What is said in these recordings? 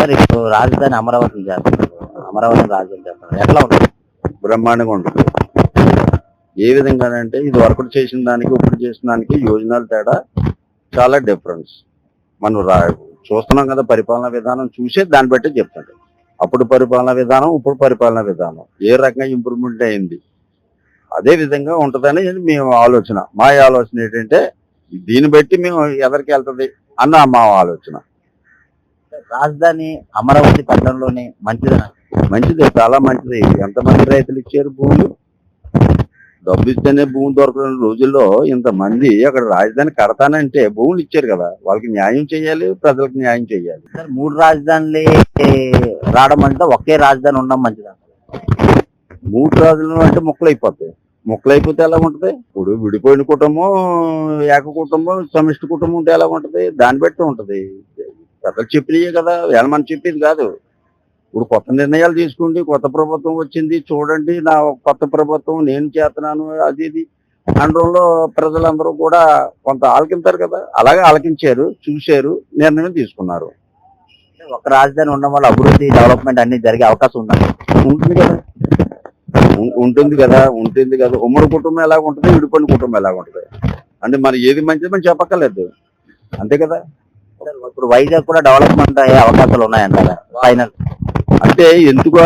Sir ఇప్పుడు రాజధాని అమరావతి చేస్తున్నారు. అమరావతి రాజధాని చేస్తున్నారు. ఎట్లా ఉంటుంది? బ్రహ్మాండంగా ఉంటుంది. ఏ విధంగా అంటే ఇది వరకు చేసిన దానికి ఇప్పుడు చేసిన దానికి యోజనాలు తేడా చాలా డిఫరెన్స్ మనం రా చూస్తున్నాం కదా పరిపాలనా విధానం చూసే దాన్ని బట్టి చెప్తాడు అప్పుడు పరిపాలనా విధానం ఇప్పుడు పరిపాలనా విధానం. ఏ రకంగా ఇంప్రూవ్మెంట్ అయింది? అదే విధంగా ఉంటుందని మేము ఆలోచన. మా ఆలోచన ఏంటంటే దీన్ని బట్టి మేము ఎదరికి వెళ్తుంది అన్న మా ఆలోచన. రాజధాని అమరావతి పట్టణంలోనే మంచిదన మంచిది చాలా మంచిది. ఎంతమంది రైతులు ఇచ్చారు భూములు? డబ్బు ఇస్తేనే భూమి దొరకని రోజుల్లో ఇంతమంది అక్కడ రాజధాని కడతానంటే భూములు ఇచ్చారు కదా. వాళ్ళకి న్యాయం చేయాలి ప్రజలకు న్యాయం చేయాలి. సార్ మూడు రాజధానులు రావడం అంటే ఒకే రాజధాని ఉండడం మంచిదన మూడు రాజులు అంటే ముక్కలు అయిపోతాయి ముక్కలు అయిపోతే ఎలా ఉంటది? ఇప్పుడు విడిపోయిన కుటుంబం ఏక కుటుంబం సమిష్టి కుటుంబం ఉంటే ఎలా ఉంటది? దాన్ని బట్టి ఉంటది. పెద్దలు చెప్పినయే కదా వేలమని చెప్పింది చెప్పేది కాదు. ఇప్పుడు కొత్త నిర్ణయాలు తీసుకోండి కొత్త ప్రభుత్వం వచ్చింది చూడండి నా కొత్త ప్రభుత్వం నేను చేస్తున్నాను అది ఇది. అనడంలో ప్రజలందరూ కూడా కొంత ఆలకింతారు కదా అలాగే ఆలకించారు చూశారు నిర్ణయం తీసుకున్నారు. ఒక రాజధాని ఉండడం వల్ల అభివృద్ధి డెవలప్మెంట్ అన్ని జరిగే అవకాశం ఉందండి ఉంటుంది కదా. ఉంటుంది కదా ఉంటుంది కదా. ఉమ్మడి కుటుంబం ఎలా ఉంటుంది విడిపడిన కుటుంబం ఎలా ఉంటుంది అంటే మరి ఏది మంచిది మనం చెప్పక్కర్లేదు. అంతే కదా. ఇప్పుడు వైజాగ్ కూడా డెవలప్మెంట్ అయ్యే అవకాశాలు ఉన్నాయంటారా? ఫైనల్ అంటే ఎందుకు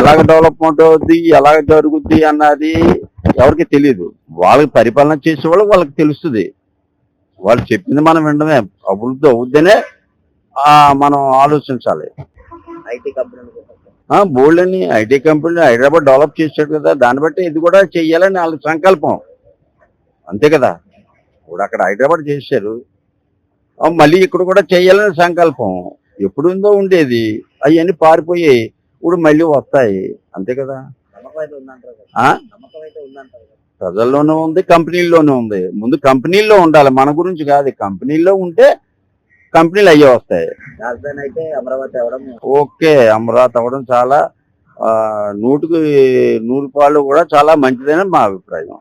ఎలాగ డెవలప్మెంట్ అవుద్ది ఎలాగ జరుగుద్ది అన్నది ఎవరికి తెలియదు వాళ్ళకి పరిపాలన చేసే వాళ్ళు వాళ్ళకి తెలుస్తుంది. వాళ్ళు చెప్పింది మనం వినడమే. అభివృద్ధి అవుద్దనే మనం ఆలోచించాలి. ఐటీ కంపెనీలు ఆ బోల్డ్ అని ఐటీ కంపెనీ హైదరాబాద్ డెవలప్ చేశాడు కదా దాన్ని బట్టి ఇది కూడా చెయ్యాలని వాళ్ళ సంకల్పం. అంతే కదా. ఇప్పుడు అక్కడ హైదరాబాద్ చేశారు. మళ్ళీ ఇక్కడ కూడా చెయ్యాలని సంకల్పం. ఎప్పుడు ఉందో ఉండేది. అవన్నీ పారిపోయాయి. ఇప్పుడు మళ్ళీ వస్తాయి. అంతే కదా. ప్రజల్లోనూ ఉంది కంపెనీల్లోనూ ఉంది. ముందు కంపెనీల్లో ఉండాలి. మన గురించి కాదు. కంపెనీల్లో ఉంటే కంపెనీలు అయ్యే వస్తాయి. అయితే అమరావతి అవడం ఓకే. అమరావతి అవ్వడం చాలా ఆ, నూటికి నూరు పాళ్ళు కూడా చాలా మంచిదని మా అభిప్రాయం.